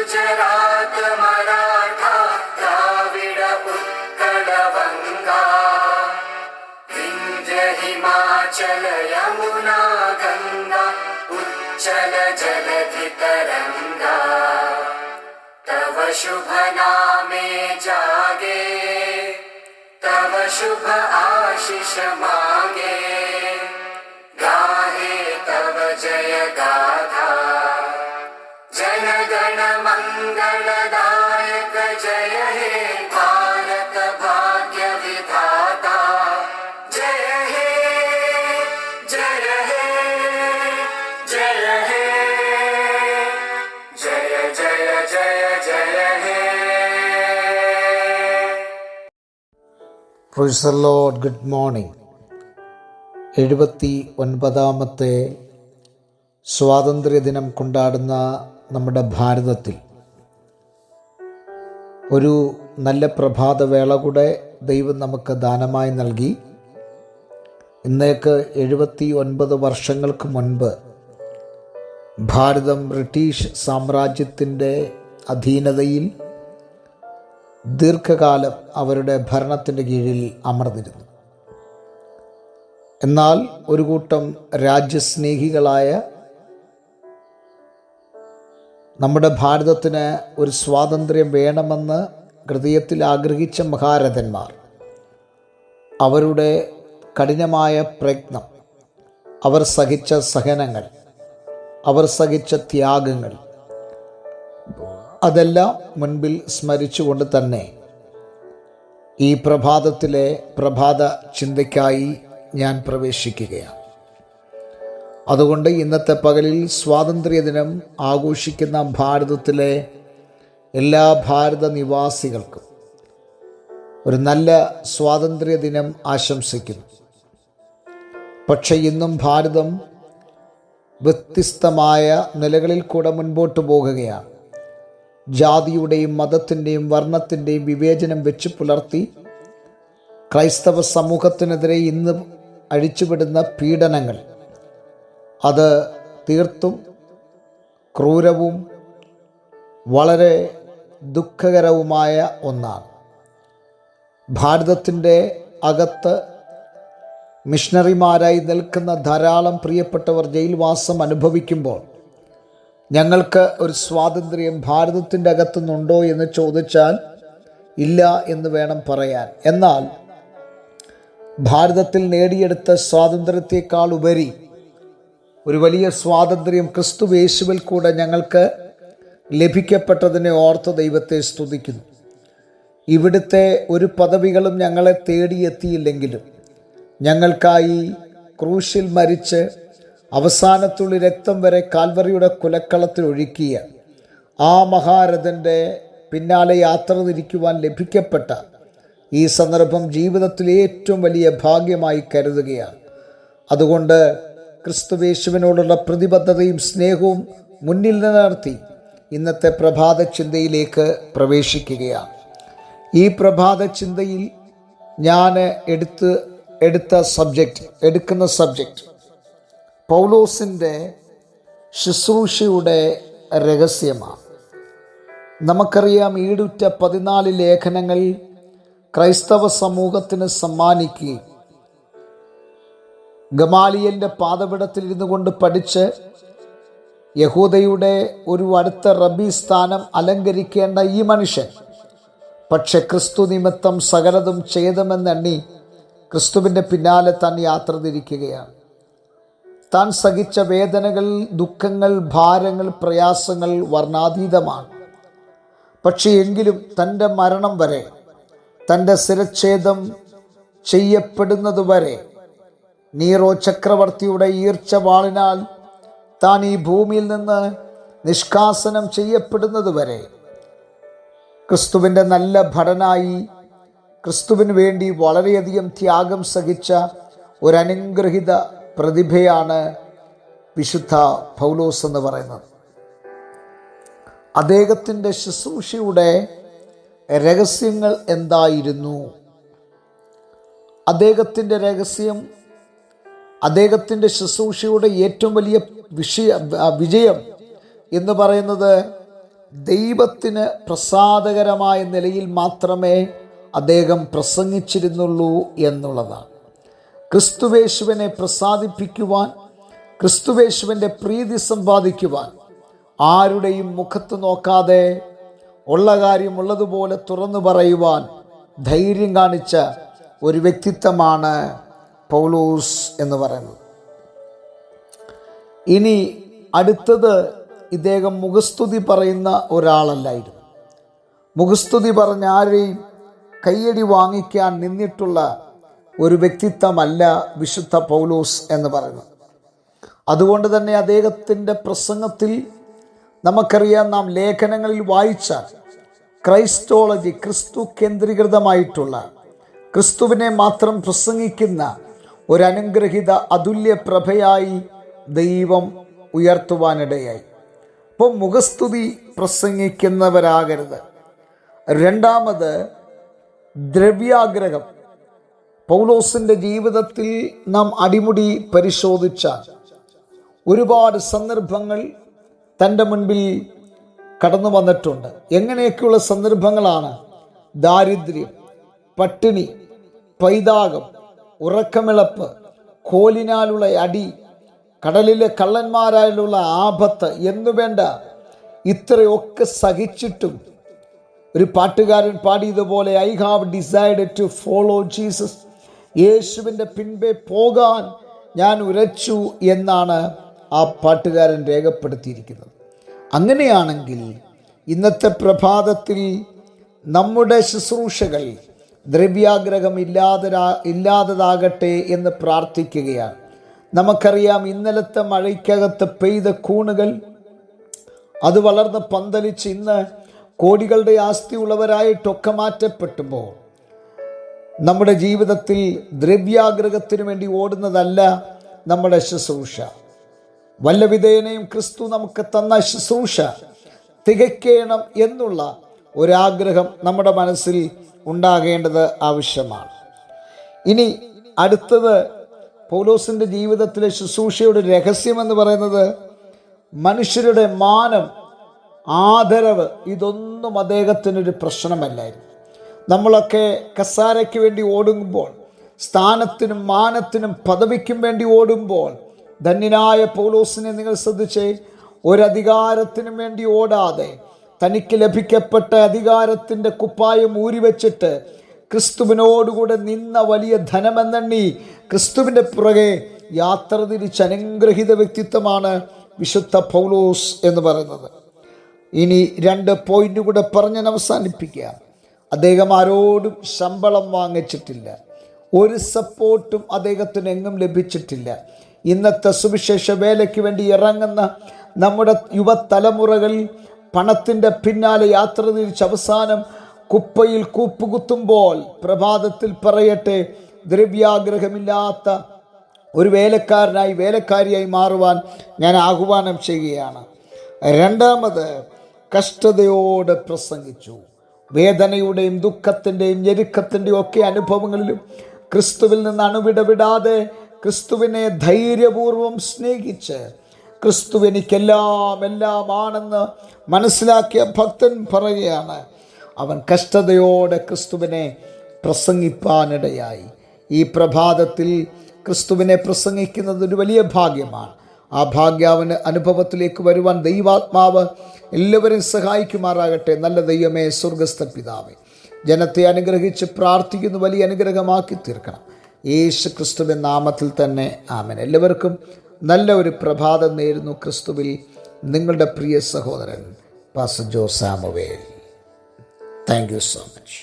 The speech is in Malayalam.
गुजरात मराठा द्राविड उत्कल बङ्गा विन्ध्य हिमाचल यमुना गङ्गा उच्चल जलधि तरङ्गा तव शुभ नामे जागे तव शुभ आशिष मागे। गाहे तव जय गाथा जनगण मङ्गलदायक जय हे भारत भाग्य विधाता जय हे जय हे जय हे जय जय जय जय हे പ്രൊഫസർ ലോഡ് ഗുഡ് മോർണിംഗ് എഴുപത്തി ഒൻപതാമത്തെ സ്വാതന്ത്ര്യദിനം കൊണ്ടാടുന്ന നമ്മുടെ ഭാരതത്തിൽ ഒരു നല്ല പ്രഭാതവേള കൂടെ ദൈവം നമുക്ക് ദാനമായി നൽകി. ഇന്നേക്ക് എഴുപത്തി ഒൻപത് വർഷങ്ങൾക്ക് മുൻപ് ഭാരതം ബ്രിട്ടീഷ് സാമ്രാജ്യത്തിന്റെ അധീനതയിൽ ദീർഘകാലം അവരുടെ ഭരണത്തിന്റെ കീഴിൽ അമർന്നിരുന്നു. എന്നാൽ ഒരു കൂട്ടം രാജ്യസ്നേഹികളായ നമ്മുടെ ഭാരതത്തിന് ഒരു സ്വാതന്ത്ര്യം വേണമെന്ന് ഹൃദയത്തിൽ ആഗ്രഹിച്ച മഹാരഥന്മാർ. അവരുടെ കഠിനമായ പ്രയത്നം അവർ സഹിച്ച സഹനങ്ങൾ അവർ സഹിച്ച ത്യാഗങ്ങൾ അതെല്ലാം മുൻപിൽ സ്മരിച്ചുകൊണ്ട് തന്നെ ഈ പ്രഭാതത്തിലെ പ്രഭാത ചിന്തയ്ക്കായി ഞാൻ പ്രവേശിക്കുകയാണ്. അതുകൊണ്ട് ഇന്നത്തെ പകലിൽ സ്വാതന്ത്ര്യദിനം ആഘോഷിക്കുന്ന ഭാരതത്തിലെ എല്ലാ ഭാരത നിവാസികൾക്കും ഒരു നല്ല സ്വാതന്ത്ര്യദിനം ആശംസിക്കുന്നു. പക്ഷേ ഇന്നും ഭാരതം വ്യത്യസ്തമായ നിലകളിൽ കൂടെ മുൻപോട്ട് പോകുകയാണ്. ജാതിയുടെയും മതത്തിന്റെയും വർണത്തിന്റെയും വിവേചനം വെച്ച് പുലർത്തി ക്രൈസ്തവ സമൂഹത്തിനെതിരെ ഇന്ന് അഴിച്ചുവിടുന്ന പീഡനങ്ങൾ അത് തീർത്തും ക്രൂരവും വളരെ ദുഃഖകരവുമായ ഒന്നാണ്. ഭാരതത്തിന്റെ അകത്ത് മിഷണറിമാരായി നിൽക്കുന്ന ധാരാളം പ്രിയപ്പെട്ടവർ ജയിൽവാസം അനുഭവിക്കുമ്പോൾ ഞങ്ങൾക്ക് ഒരു സ്വാതന്ത്ര്യം ഭാരതത്തിന്റെ അകത്തുനിന്നുണ്ടോ എന്ന് ചോദിച്ചാൽ ഇല്ല എന്ന് വേണം പറയാൻ. എന്നാൽ ഭാരതത്തിൽ നേടിയെടുത്ത സ്വാതന്ത്ര്യത്തെക്കാൾ ഉപരി ഒരു വലിയ സ്വാതന്ത്ര്യം ക്രിസ്തു യേശുവിൽ കൂടെ ഞങ്ങൾക്ക് ലഭിക്കപ്പെട്ടതിനെ ഓർത്ത് ദൈവത്തെ സ്തുതിക്കുന്നു. ഇവിടുത്തെ ഒരു പദവികളും ഞങ്ങളെ തേടിയെത്തിയില്ലെങ്കിലും ഞങ്ങൾക്കായി ക്രൂശിൽ മരിച്ച് അവസാനത്തുള്ളി രക്തം വരെ കാൽവറിയുടെ കുലക്കളത്തിൽ ഒഴുക്കിയ ആ മഹാരഥന്റെ പിന്നാലെ യാത്ര തിരിക്കുവാൻ ലഭിക്കപ്പെട്ട ഈ സന്ദർഭം ജീവിതത്തിൽ ഏറ്റവും വലിയ ഭാഗ്യമായി കരുതുകയാണ്. അതുകൊണ്ട് ക്രിസ്തുവേശുവിനോടുള്ള പ്രതിബദ്ധതയും സ്നേഹവും മുന്നിൽ നിലനിർത്തി ഇന്നത്തെ പ്രഭാത ചിന്തയിലേക്ക് പ്രവേശിക്കുകയാണ്. ഈ പ്രഭാത ചിന്തയിൽ ഞാൻ എടുത്ത് എടുത്ത സബ്ജക്റ്റ് എടുക്കുന്ന സബ്ജക്റ്റ് പൗലോസിന്റെ ശുശ്രൂഷയുടെ രഹസ്യമാണ്. നമുക്കറിയാം ഈടുറ്റ പതിനാല് ലേഖനങ്ങൾ ക്രൈസ്തവ സമൂഹത്തിന് സമ്മാനിക്കുകയും ഗമാലിയലിന്റെ പാതപിടത്തിൽ ഇരുന്നു കൊണ്ട് പഠിച്ച് യഹൂദയുടെ ഒരു അടുത്ത റബി സ്ഥാനം അലങ്കരിക്കേണ്ട ഈ മനുഷ്യൻ. പക്ഷെ ക്രിസ്തു നിമിത്തം സകലതും ചെയ്തമെന്നെണ്ണി ക്രിസ്തുവിന്റെ പിന്നാലെ താൻ യാത്ര തിരിക്കുകയാണ്. താൻ സഹിച്ച വേദനകൾ ദുഃഖങ്ങൾ ഭാരങ്ങൾ പ്രയാസങ്ങൾ വർണാതീതമാണ്. പക്ഷേ എങ്കിലും തന്റെ മരണം വരെ തന്റെ ശിരച്ഛേദം ചെയ്യപ്പെടുന്നതുവരെ നീറോ ചക്രവർത്തിയുടെ ഈർച്ചവാളിനാൽ താൻ ഈ ഭൂമിയിൽ നിന്ന് നിഷ്കാസനം ചെയ്യപ്പെടുന്നതുവരെ ക്രിസ്തുവിന്റെ നല്ല ഭടനായി ക്രിസ്തുവിന് വേണ്ടി വളരെയധികം ത്യാഗം സഹിച്ച ഒരനുഗ്രഹിത പ്രതിഭയാണ് വിശുദ്ധ പൗലോസ് എന്ന് പറയുന്നത്. അദ്ദേഹത്തിന്റെ ശുശ്രൂഷയുടെ രഹസ്യങ്ങൾ എന്തായിരുന്നു? അദ്ദേഹത്തിന്റെ രഹസ്യം അദ്ദേഹത്തിന്റെ ശുശ്രൂഷയുടെ ഏറ്റവും വലിയ വിഷയ വിജയം എന്ന് പറയുന്നത് ദൈവത്തിന് പ്രസാദകരമായ നിലയിൽ മാത്രമേ അദ്ദേഹം പ്രസംഗിച്ചിരുന്നുള്ളൂ എന്നുള്ളതാണ്. ക്രിസ്തുവേശുവിനെ പ്രസാദിപ്പിക്കുവാൻ ക്രിസ്തുവേശുവിന്റെ പ്രീതി സമ്പാദിക്കുവാൻ ആരുടെയും മുഖത്ത് നോക്കാതെ ഉള്ള കാര്യം ഉള്ളതുപോലെ തുറന്നു പറയുവാൻ ധൈര്യം കാണിച്ച ഒരു വ്യക്തിത്വമാണ് പൗലൂസ് എന്ന് പറയുന്നത്. ഇനി അടുത്തത് ഇദ്ദേഹം മുഖസ്തുതി പറയുന്ന ഒരാളല്ലായിരുന്നു. മുഖസ്തുതി പറഞ്ഞ ആരെയും കയ്യടി വാങ്ങിക്കാൻ നിന്നിട്ടുള്ള ഒരു വ്യക്തിത്വമല്ല വിശുദ്ധ പൗലോസ് എന്ന് പറയുന്നത്. അതുകൊണ്ട് തന്നെ അദ്ദേഹത്തിന്റെ പ്രസംഗത്തിൽ നമുക്കറിയാം നാം ലേഖനങ്ങളിൽ വായിച്ചാൽ ക്രൈസ്റ്റോളജി ക്രിസ്തു കേന്ദ്രീകൃതമായിട്ടുള്ള ക്രിസ്തുവിനെ മാത്രം പ്രസംഗിക്കുന്ന ഒരു അനുഗ്രഹിത അതുല്യ പ്രഭയായി ദൈവം ഉയർത്തുവാനിടയായി. അപ്പോൾ മുഖസ്തുതി പ്രസംഗിക്കുന്നവരാകരുത്. രണ്ടാമത് ദ്രവ്യാഗ്രഹം. പൗലോസിന്റെ ജീവിതത്തിൽ നാം അടിമുടി പരിശോധിച്ചാൽ ഒരുപാട് സന്ദർഭങ്ങൾ തന്റെ മുൻപിൽ കടന്നു വന്നിട്ടുണ്ട്. എങ്ങനെയൊക്കെയുള്ള സന്ദർഭങ്ങളാണ്? ദാരിദ്ര്യം പട്ടിണി പൈതാകം ഉറക്കമിളപ്പ് കോലിനാലുള്ള അടി കടലിലെ കള്ളന്മാരായുള്ള ആപത്ത് എന്നുവേണ്ട ഇത്രയൊക്കെ സഹിച്ചിട്ടും ഒരു പാട്ടുകാരൻ പാടിയതുപോലെ I have decide to follow Jesus. യേശുവിന്റെ പിൻപേ പോകാൻ ഞാൻ ഉരച്ചു എന്നാണ് ആ പാട്ടുകാരൻ രേഖപ്പെടുത്തിയിരിക്കുന്നത്. അങ്ങനെയാണെങ്കിൽ ഇന്നത്തെ പ്രഭാതത്തിൽ നമ്മുടെ ശുശ്രൂഷകൾ ദ്രവ്യാഗ്രഹം ഇല്ലാതരാ ഇല്ലാത്തതാകട്ടെ എന്ന് പ്രാർത്ഥിക്കുകയാണ്. നമുക്കറിയാം ഇന്നലത്തെ മഴയ്ക്കകത്ത് പെയ്ത കൂണുകൾ അത് വളർന്ന് പന്തലിച്ച് ഇന്ന് കോടികളുടെ ആസ്തി ആസ്തിയുള്ളവരായിട്ടൊക്കെ മാറ്റപ്പെട്ടുമ്പോൾ നമ്മുടെ ജീവിതത്തിൽ ദ്രവ്യാഗ്രഹത്തിനു വേണ്ടി ഓടുന്നതല്ല നമ്മുടെ ശുശ്രൂഷ. വല്ല വിധേയനെയും ക്രിസ്തു നമുക്ക് തന്ന ശുശ്രൂഷ തികയ്ക്കണം എന്നുള്ള ഒരാഗ്രഹം നമ്മുടെ മനസ്സിൽ ഉണ്ടാകേണ്ടത് ആവശ്യമാണ്. ഇനി അടുത്തത് പൗലോസിന്റെ ജീവിതത്തിലെ ശുശ്രൂഷയുടെ രഹസ്യമെന്ന് പറയുന്നത് മനുഷ്യരുടെ മാനം ആദരവ് ഇതൊന്നും അദ്ദേഹത്തിനൊരു പ്രശ്നമല്ലായിരുന്നു. നമ്മളൊക്കെ കസാരയ്ക്ക് വേണ്ടി ഓടുമ്പോൾ സ്ഥാനത്തിനും മാനത്തിനും പദവിക്കും വേണ്ടി ഓടുമ്പോൾ ധന്യനായ പൗലോസിനെ നിങ്ങൾ ശ്രദ്ധിച്ചേ ഒരധികാരത്തിനും വേണ്ടി ഓടാതെ തനിക്ക് ലഭിക്കപ്പെട്ട അധികാരത്തിന്റെ കുപ്പായം ഊരിവെച്ചിട്ട് ക്രിസ്തുവിനോടുകൂടെ നിന്ന വലിയ ധനമെന്നെണ്ണി ക്രിസ്തുവിന്റെ പുറകെ യാത്ര തിരിച്ച് അനുഗ്രഹിത വ്യക്തിത്വമാണ് വിശുദ്ധ പൗലോസ് എന്ന് പറയുന്നത്. ഇനി രണ്ട് പോയിന്റ് കൂടെ പറഞ്ഞു അവസാനിപ്പിക്കുക. അദ്ദേഹം ആരോടും ശമ്പളം വാങ്ങിച്ചിട്ടില്ല. ഒരു സപ്പോർട്ടും അദ്ദേഹത്തിന് എങ്ങും ലഭിച്ചിട്ടില്ല. ഇന്നത്തെ സുവിശേഷ വേലയ്ക്ക് വേണ്ടി ഇറങ്ങുന്ന നമ്മുടെ യുവതലമുറകളിൽ പണത്തിന്റെ പിന്നാലെ യാത്ര തിരിച്ച് അവസാനം കുപ്പയിൽ കൂപ്പുകുത്തുമ്പോൾ പ്രഭാതത്തിൽ പറയട്ടെ ദ്രവ്യാഗ്രഹമില്ലാത്ത ഒരു വേലക്കാരനായി വേലക്കാരിയായി മാറുവാൻ ഞാൻ ആഹ്വാനം ചെയ്യുകയാണ്. രണ്ടാമത് കഷ്ടതയോടെ പ്രസംഗിച്ചു. വേദനയുടെയും ദുഃഖത്തിന്റെയും ഞെരുക്കത്തിന്റെയും ഒക്കെ അനുഭവങ്ങളിലും ക്രിസ്തുവിൽ നിന്ന് അണുവിടവിടാതെ ക്രിസ്തുവിനെ ധൈര്യപൂർവം സ്നേഹിച്ച് ക്രിസ്തു എനിക്കെല്ലാം എല്ലാമാണെന്ന് മനസ്സിലാക്കിയ ഭക്തൻ പറയുകയാണ്. അവൻ കഷ്ടതയോടെ ക്രിസ്തുവിനെ പ്രസംഗിപ്പാനിടയായി. ഈ പ്രഭാതത്തിൽ ക്രിസ്തുവിനെ പ്രസംഗിക്കുന്നത് ഒരു വലിയ ഭാഗ്യമാണ്. ആ ഭാഗ്യാവിന് അനുഭവത്തിലേക്ക് വരുവാൻ ദൈവാത്മാവ് എല്ലാവരും സഹായിക്കുമാറാകട്ടെ. നല്ല ദൈവമേ സ്വർഗസ്ഥ പിതാവേ ജനത്തെ അനുഗ്രഹിച്ച് പ്രാർത്ഥിക്കുന്നു വലിയ അനുഗ്രഹമാക്കി തീർക്കണം. യേശു ക്രിസ്തുവിൻ നാമത്തിൽ തന്നെ ആമൻ. എല്ലാവർക്കും നല്ല ഒരു പ്രഭാതം നേരുന്നു ക്രിസ്തുവിൽ നിങ്ങളുടെ പ്രിയ സഹോദരൻ പാസ Jo Samuel thank you so much